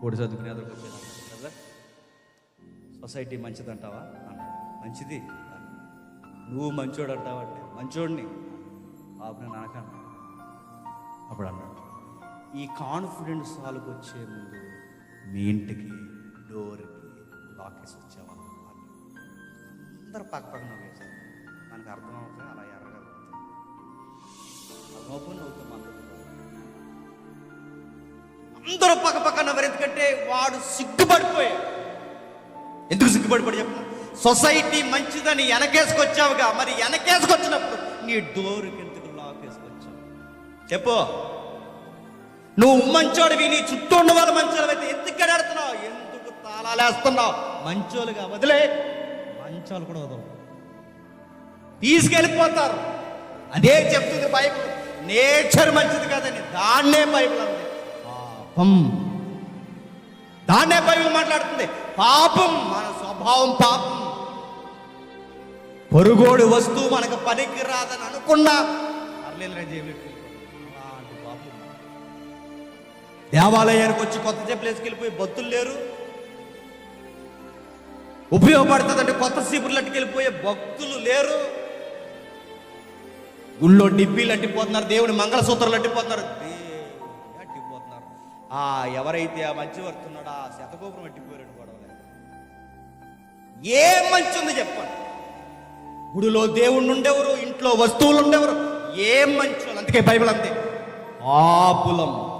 కోడి చదువుకునే ఎదురుకు సొసైటీ మంచిదంటావా? అన్నాడు మంచిది. నువ్వు మంచోడు అంటావా అంటే మంచోడిని. ఆపు నాకన్నా. అప్పుడు అన్నాడు ఈ కాన్ఫిడెన్స్ వాళ్ళకి వచ్చే ముందు మీ ఇంటికి డోర్కి లాకేసి వచ్చేవా అన్నాడు. అందరు పక్క పక్కన వేశారు మనకు అర్థమవుతుంది అలా ఎర్రగా అర్థమవుతుంది. అందరూ పక్క పక్కన నవ్వరు ఎందుకంటే వాడు సిగ్గుపడిపోయాడు. ఎందుకు సిగ్గుపడిపోయి చెప్పు? సొసైటీ మంచిదని వెనకేసుకొచ్చావుగా. మరి వెనకేసుకొచ్చినప్పుడు నీ డోరుకి ఎందుకు లాకేసుకొచ్చావు. చెప్పు. నువ్వు మంచోడివి నీ చుట్టూ ఉన్న వాళ్ళు మంచోళ్ళు అయితే ఎందుకు ఎడాడుతున్నావు? ఎందుకు తాళాలేస్తున్నావు మంచోలుగా వదిలే. మంచోళ్ళు కూడా వదలవు తీసుకెళ్ళిపోతారు. అదే చెప్తుంది బైబుల్. నేచర్ మంచిది కాదని దాన్నే బైబుల్ అంది. పాపం. దాన్నే బైబిల్ మాట్లాడుతుంది. పాపం మన స్వభావం పాపం. పొరుగోడు వస్తువు మనకు పనికి రాదని అనుకున్నా దేవాలయానికి వచ్చి కొత్త చెప్పులు వెళ్ళిపోయి భక్తులు లేరు. ఉపయోగపడుతుందంటే కొత్త సీపుర్లు వెళ్ళిపోయే భక్తులు లేరు. గుళ్ళో డిబ్బీలు అట్టిపోతున్నారు దేవుని మంగళసూత్రాలు అట్టిపోతున్నారు అట్టిపోతున్నారు ఆ ఎవరైతే ఆ మంచి వర్తున్నాడో ఆ శతకోపం అట్టిపోయాడు గొడవలే. ఏ మంచి ఉంది చెప్పండి. గుడిలో దేవుణ్ణి ఉండేవారు ఇంట్లో వస్తువులు ఉండేవారు? ఏం మంచి? అందుకే బైబిల్ అంతే ఆపులం.